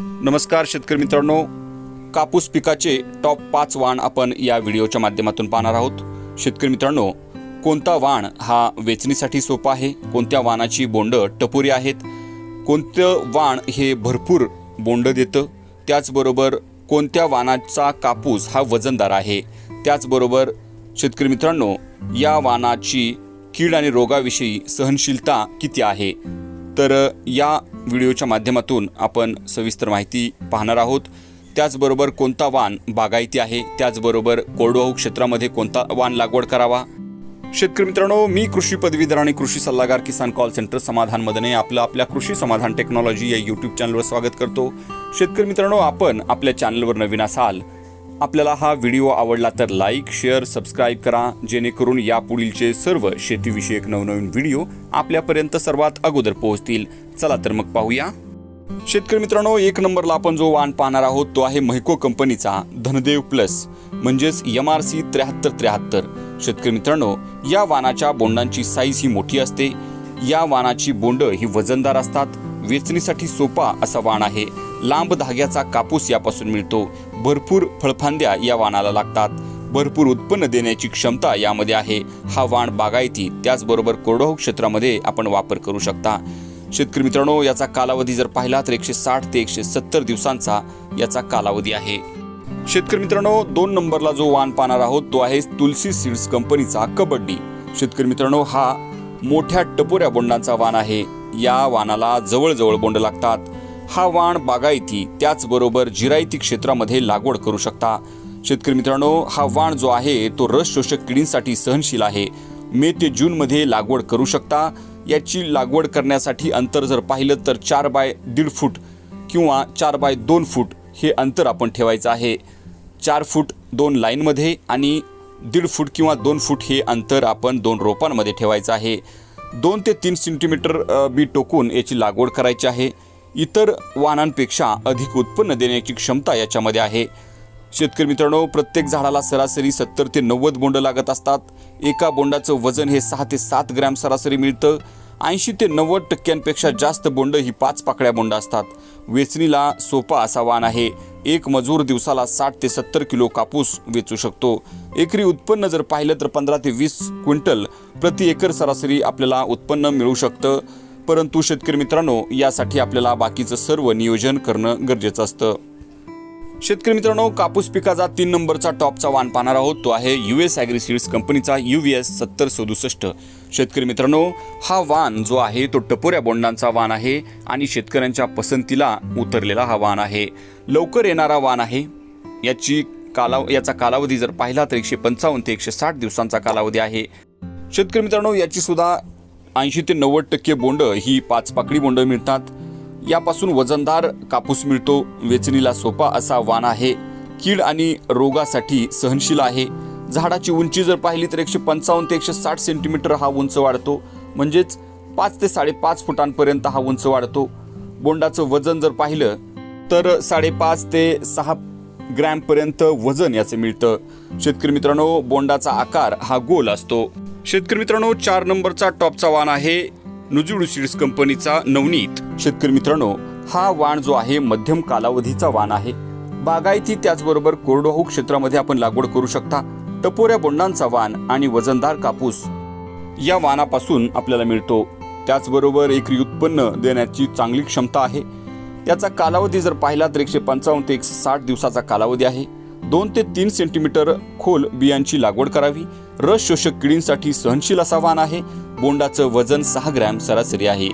नमस्कार शेतकरी मित्रांनो. कापूस पिकाचे टॉप पाच वाण आपण या व्हिडिओच्या माध्यमातून पाहणार आहोत. शेतकरी मित्रांनो कोणता वाण हा वेचणीसाठी सोपा आहे? कोणत्या वाणाची बोंड टपोरी आहेत? कोणतं वाण हे भरपूर बोंड देतं? त्याचबरोबर कोणत्या वाणाचा कापूस हा वजनदार आहे? त्याचबरोबर शेतकरी मित्रांनो या वाणाची कीड आणि रोगाविषयी सहनशीलता किती आहे? तर या व्हिडिओच्या माध्यमातून आपण सविस्तर माहिती पाहणार आहोत. त्याचबरोबर कोणता वाण बागायती आहे? त्याचबरोबर कोरडवाहू क्षेत्रामध्ये कोणता वाण लागवड करावा? शेतकरी मित्रांनो मी कृषी पदवीधर आणि कृषी सल्लागार किसान कॉल सेंटर समाधान मदने आपलं आपल्या कृषी समाधान टेक्नॉलॉजी या यूट्यूब चॅनलवर स्वागत करतो. शेतकरी मित्रांनो आपण आपल्या चॅनलवर नवीन असाल आपल्याला हा व्हिडिओ आवडला तर लाईक शेअर सबस्क्राईब करा जेणेकरून यापुढीलचे सर्व शेतीविषयक नवनवीन व्हिडिओ आपल्यापर्यंत सर्वात अगोदर पोहोचतील. चला तर मग पाहूया. शेतकरी मित्रांनो एक नंबरला आपण जो वाण पाहणार आहोत तो आहे महिको कंपनीचा धनदेव प्लस म्हणजेच एम आर सी त्र्याहत्तर त्र्याहत्तर. शेतकरी मित्रांनो या वाणाच्या बोंडांची साईज ही मोठी असते. या वाणाची बोंड ही वजनदार असतात. वेचणीसाठी सोपा असा वाण आहे. लांब धाग्याचा कापूस यापासून मिळतो. भरपूर फळफांद्या या वाणाला लागतात. भरपूर उत्पन्न देण्याची क्षमता यामध्ये आहे. हा वाण बागायती त्याचबरोबर कोरडवाहू क्षेत्रामध्ये आपण वापर करू शकता. शेतकरी मित्रांनो याचा कालावधी जर पाहिला तर एकशे साठ ते एकशे सत्तर दिवसांचा याचा कालावधी आहे. शेतकरी मित्रांनो दोन नंबरला जो वाण पाहणार आहोत तो आहे तुलसी सीड्स कंपनीचा कबड्डी. शेतकरी मित्रांनो हा मोठ्या टपोऱ्या बोंडांचा वाण आहे. या वाणाला जवळजवळ बोंड लागतात. हा वाण बागायती त्याचबरोबर जिरायती क्षेत्रामध्ये लागवड करू शकता. शेतकरी मित्रांनो हा वाण जो आहे तो रस शोषक किडींसाठी सहनशील आहे. मे ते जूनमध्ये लागवड करू शकता. याची लागवड करण्यासाठी अंतर जर पाहिलं तर चार बाय दीड फूट किंवा चार बाय दोन फूट हे अंतर आपण ठेवायचं आहे. चार फूट दोन लाईनमध्ये आणि दीड फूट किंवा दोन फूट हे अंतर आपण दोन रोपांमध्ये ठेवायचं आहे. दोन ते तीन सेंटीमीटर बी टोकून याची लागवड करायची आहे. इतर वाहनांपेक्षा अधिक उत्पन्न देण्याची क्षमता याच्यामध्ये आहे. शेतकरी मित्रांनो प्रत्येक झाडाला सरासरी सत्तर ते नव्वद बोंड लागत असतात. एका बोंडाचं वजन हे सहा ते सात ग्रॅम सरासरी मिळतं. ऐंशी ते नव्वद टक्क्यांपेक्षा जास्त बोंड ही पाच पाकळ्या बोंड असतात. वेचणीला सोपा असा वाण आहे. एक मजूर दिवसाला साठ ते सत्तर किलो कापूस वेचू शकतो. एकरी उत्पन्न जर पाहिलं तर पंधरा ते वीस क्विंटल प्रति एकर सरासरी आपल्याला उत्पन्न मिळू शकतं. परंतु शेतकरी मित्रांनो यासाठी आपल्याला बाकीचं सर्व नियोजन करणं गरजेचं असतं. शेतकरी मित्रांनो कापूस पिकाचा तीन नंबरचा टॉपचा वाण पाहणार आहोत. तो आहे यू एस ॲग्रिसिड्स कंपनीचा यू व्ही एस सत्तर सदुसष्ट. शेतकरी मित्रांनो हा वाण जो आहे तो टपोऱ्या बोंडांचा वाण आहे आणि शेतकऱ्यांच्या पसंतीला उतरलेला हा वाण आहे. लवकर येणारा वाण आहे. याची काला याचा कालावधी जर पाहिला तर एकशे पंचावन्न ते एकशे साठ दिवसांचा कालावधी आहे. शेतकरी मित्रांनो याची सुद्धा ऐंशी ते नव्वद टक्के बोंड ही पाच पाकडी बोंड मिळतात. यापासून वजनदार कापूस मिळतो. वेचणीला सोपा असा वाण आहे. कीड आणि रोगासाठी सहनशील आहे. झाडाची उंची जर पाहिली तर एकशे पंचावन्न ते एकशे साठ सेंटीमीटर हा उंच वाढतो. म्हणजेच पाच ते साडेपाच फुटांपर्यंत हा उंच वाढतो. बोंडाचं वजन जर पाहिलं तर साडेपाच ते सहा ग्रॅमपर्यंत वजन याचं मिळतं. शेतकरी मित्रांनो बोंडाचा आकार हा गोल असतो. शेतकरी मित्रांनो चार नंबरचा टॉपचा वाण आहे नुजुडू सीड्स कंपनीचा नवनीत. शेतकरी मित्रांनो हा वाण जो आहे मध्यम कालावधीचा वाण आहे. बागायती त्याचबरोबर कोरडवाहू क्षेत्रामध्ये आपण लागवड करू शकता. टपोऱ्या बोंडांचा वाण आणि वजनदार कापूस. या वाणापासून आपल्याला मिळतो. त्याचबरोबर एकरी उत्पन्न देण्याची चांगली क्षमता आहे. त्याचा कालावधी जर पाहिला तर एकशे पंचावन्न ते एकशे साठ दिवसाचा कालावधी आहे. दोन ते तीन सेंटीमीटर खोल बियांची लागवड करावी. रस शोषक किडींसाठी सहनशील असा वाण आहे. बोंडाचं वजन सहा ग्रॅम सरासरी आहे.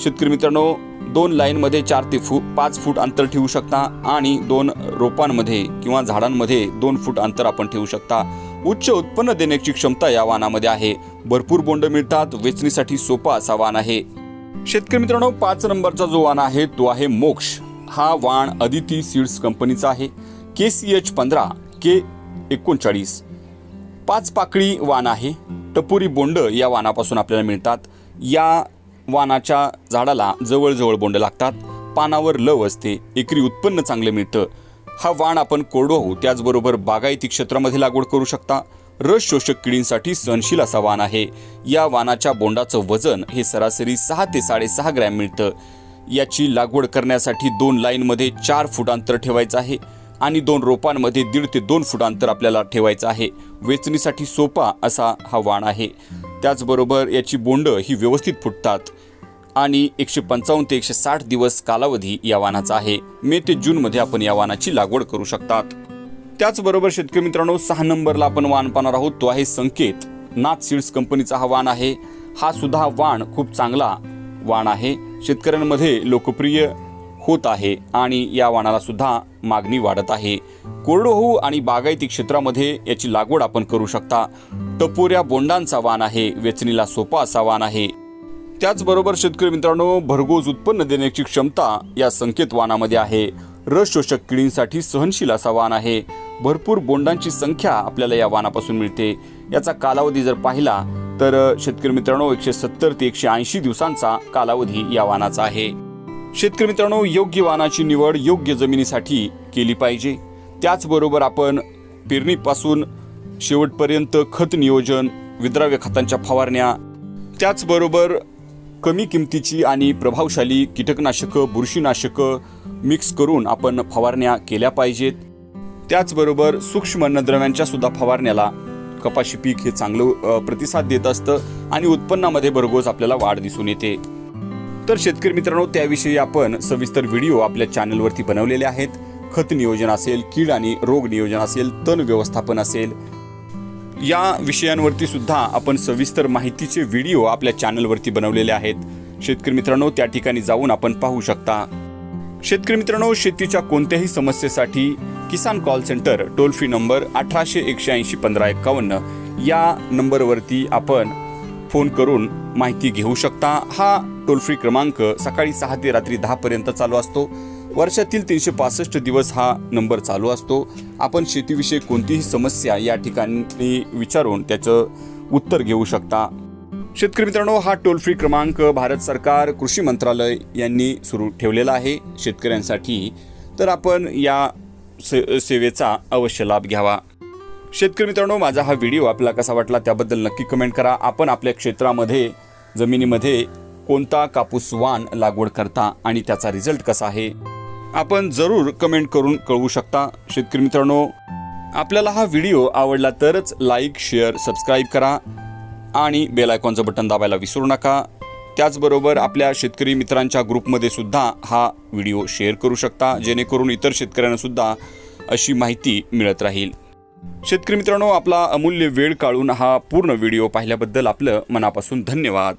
शेतकरी मित्रांनो दोन लाईनमध्ये चार ते फूट पाच फूट अंतर ठेवू शकता आणि दोन रोपांमध्ये किंवा झाडांमध्ये दोन फूट अंतर आपण ठेवू शकता. उच्च उत्पन्न देण्याची क्षमता या वानामध्ये आहे. भरपूर बोंड मिळतात वेचणीसाठी सोपा असा वाण आहे. शेतकरी मित्रांनो पाच नंबरचा जो वाण आहे तो आहे मोक्ष. हा वाण अदिती सीड्स कंपनीचा आहे. के सी एच पंधरा के एकोणचाळीस. पाच पाकळी वाण आहे. टपोरी बोंड या वाणापासून आपल्याला मिळतात. या वाणाच्या झाडाला जवळजवळ बोंड लागतात. पानावर लव असते. एकरी उत्पन्न चांगलं मिळतं. हा वाण आपण कोरडवाहू त्याचबरोबर बागायती क्षेत्रामध्ये लागवड करू शकता. रस शोषक किडींसाठी सहनशील असा वाण आहे. या वाणाच्या बोंडाचं वजन हे सरासरी सहा ते साडेसहा ग्रॅम मिळतं. याची लागवड करण्यासाठी दोन लाईनमध्ये चार फूट अंतर ठेवायचं आहे आणि दोन रोपांमध्ये दीड ते दोन फूट अंतर आपल्याला ठेवायचं आहे. वेचणीसाठी सोपा असा हा वाण आहे. त्याचबरोबर याची बोंड ही व्यवस्थित फुटतात. आणि एकशे पंचावन्न ते एकशे साठ दिवस कालावधी या वाहनाचा आहे. मे ते जूनमध्ये आपण या वाहनाची लागवड करू शकतात. त्याचबरोबर शेतकरी मित्रांनो सहा नंबरला आपण वाण पाहणार आहोत. तो आहे संकेत. नाथ सीड्स कंपनीचा हा वाण आहे. हा सुद्धा वाण खूप चांगला वाण आहे. शेतकऱ्यांमध्ये लोकप्रिय होत आहे आणि या वाणाला सुद्धा मागणी वाढत आहे. कोरडवाहू आणि बागायती क्षेत्रामध्ये याची लागवड आपण करू शकता. टपोऱ्या बोंडांचा वाण आहे. वेचणीला सोपा असा वाण आहे. त्याचबरोबर शेतकरी मित्रांनो भरघोस उत्पन्न देण्याची क्षमता या संकेत वाणामध्ये आहे. रस शोषक किडींसाठी सहनशील असा वाण आहे. भरपूर बोंडांची संख्या आपल्याला या वाणापासून मिळते. याचा कालावधी जर पाहिला तर शेतकरी मित्रांनो एकशे सत्तर ते एकशे ऐंशी दिवसांचा कालावधी या वाणाचा आहे. शेतकरी मित्रांनो योग्य वाणाची निवड योग्य जमिनीसाठी केली पाहिजे. त्याचबरोबर आपण पेरणीपासून शेवटपर्यंत खत नियोजन विद्राव्य खतांच्या फवारण्या त्याचबरोबर कमी किमतीची आणि प्रभावशाली कीटकनाशकं बुरशीनाशकं मिक्स करून आपण फवारण्या केल्या पाहिजेत. त्याचबरोबर सूक्ष्म अन्नद्रव्यांच्या सुद्धा फवारण्याला कपाशी पीक हे चांगलं प्रतिसाद देत असतं आणि उत्पन्नामध्ये भरघोस आपल्याला वाढ दिसून येते. तर शेतकरी मित्रांनो त्याविषयी आपण सविस्तर व्हिडिओ आपल्या चॅनलवरती बनवलेले आहेत. खत नियोजन असेल कीड आणि रोग नियोजन असेल तण व्यवस्थापन असेल या विषयांवरती सुद्धा आपण सविस्तर माहितीचे व्हिडिओ आपल्या चॅनलवरती बनवलेले आहेत. शेतकरी मित्रांनो त्या ठिकाणी जाऊन आपण पाहू शकता. शेतकरी मित्रांनो शेतीच्या कोणत्याही समस्येसाठी Kisan call centre toll free number अठराशे एकशे ऐंशी पंधरा एकावन्न या नंबरवरती आपण फोन करून माहिती घेऊ शकता. हा टोल फ्री क्रमांक सकाळी सहा ते रात्री दहापर्यंत चालू असतो. वर्षातील तीनशे पासष्ट दिवस हा नंबर चालू असतो. आपण शेतीविषयी कोणतीही समस्या या ठिकाणी विचारून त्याचं उत्तर घेऊ शकता. शेतकरी मित्रांनो हा टोल फ्री क्रमांक भारत सरकार कृषी मंत्रालय यांनी सुरू ठेवलेला आहे. शेतकऱ्यांसाठी तर आपण या से सेवेचा अवश्य लाभ घ्यावा. शेतकरी मित्रांनो माझा हा व्हिडिओ आपल्याला कसा वाटला त्याबद्दल नक्की कमेंट करा. आपण आपल्या क्षेत्रामध्ये जमिनीमध्ये कोणता कापूस वाण लागवड करता आणि त्याचा रिझल्ट कसा आहे? आपण जरूर कमेंट करून कळवू शकता. शेतकरी मित्रांनो आपल्याला हा व्हिडिओ आवडला तरच लाईक शेअर सबस्क्राईब करा आणि बेल आयकॉनचं बटन दाबायला विसरू नका. त्याचबरोबर आपल्या शेतकरी मित्रांच्या ग्रुपमध्ये सुद्धा हा व्हिडिओ शेअर करू शकता. जेणेकरून इतर शेतकऱ्यांना सुद्धा अशी माहिती मिळत राहील. शेतकरी मित्रांनो आपला अमूल्य वेळ काढून हा पूर्ण व्हिडिओ पाहिल्याबद्दल आपलं मनापासून धन्यवाद.